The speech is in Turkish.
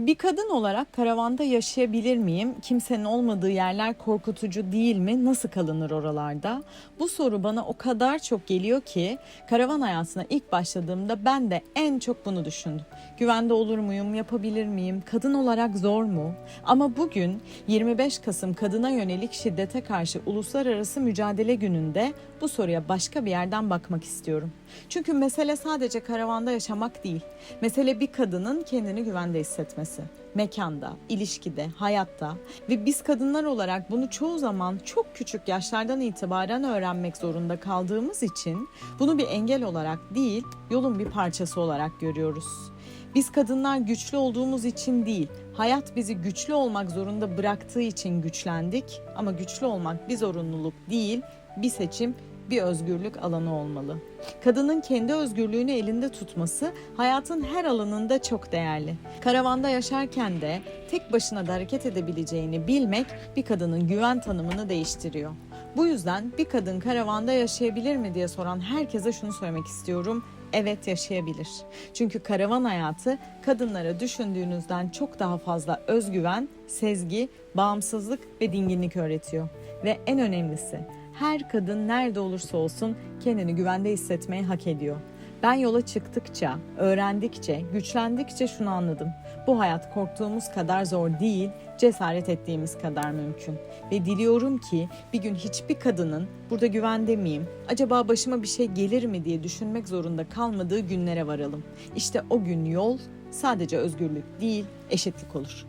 Bir kadın olarak karavanda yaşayabilir miyim? Kimsenin olmadığı yerler korkutucu değil mi? Nasıl kalınır oralarda? Bu soru bana o kadar çok geliyor ki karavan hayatına ilk başladığımda ben de en çok bunu düşündüm. Güvende olur muyum? Yapabilir miyim? Kadın olarak zor mu? Ama bugün 25 Kasım kadına yönelik şiddete karşı uluslararası mücadele gününde bu soruya başka bir yerden bakmak istiyorum. Çünkü mesele sadece karavanda yaşamak değil. Mesele bir kadının kendini güvende hissetmesi. Mekanda, ilişkide, hayatta. Ve biz kadınlar olarak bunu çoğu zaman çok küçük yaşlardan itibaren öğrenmek zorunda kaldığımız için bunu bir engel olarak değil, yolun bir parçası olarak görüyoruz. Biz kadınlar güçlü olduğumuz için değil, hayat bizi güçlü olmak zorunda bıraktığı için güçlendik. Ama güçlü olmak bir zorunluluk değil, bir seçim, bir özgürlük alanı olmalı. Kadının kendi özgürlüğünü elinde tutması hayatın her alanında çok değerli. Karavanda yaşarken de tek başına da hareket edebileceğini bilmek bir kadının güven tanımını değiştiriyor. Bu yüzden bir kadın karavanda yaşayabilir mi diye soran herkese şunu söylemek istiyorum. Evet yaşayabilir. Çünkü karavan hayatı kadınlara düşündüğünüzden çok daha fazla özgüven, sezgi, bağımsızlık ve dinginlik öğretiyor. Ve en önemlisi her kadın nerede olursa olsun kendini güvende hissetmeyi hak ediyor. Ben yola çıktıkça, öğrendikçe, güçlendikçe şunu anladım. Bu hayat korktuğumuz kadar zor değil, cesaret ettiğimiz kadar mümkün. Ve diliyorum ki bir gün hiçbir kadının burada güvende miyim, acaba başıma bir şey gelir mi diye düşünmek zorunda kalmadığı günlere varalım. İşte o gün yol sadece özgürlük değil, eşitlik olur.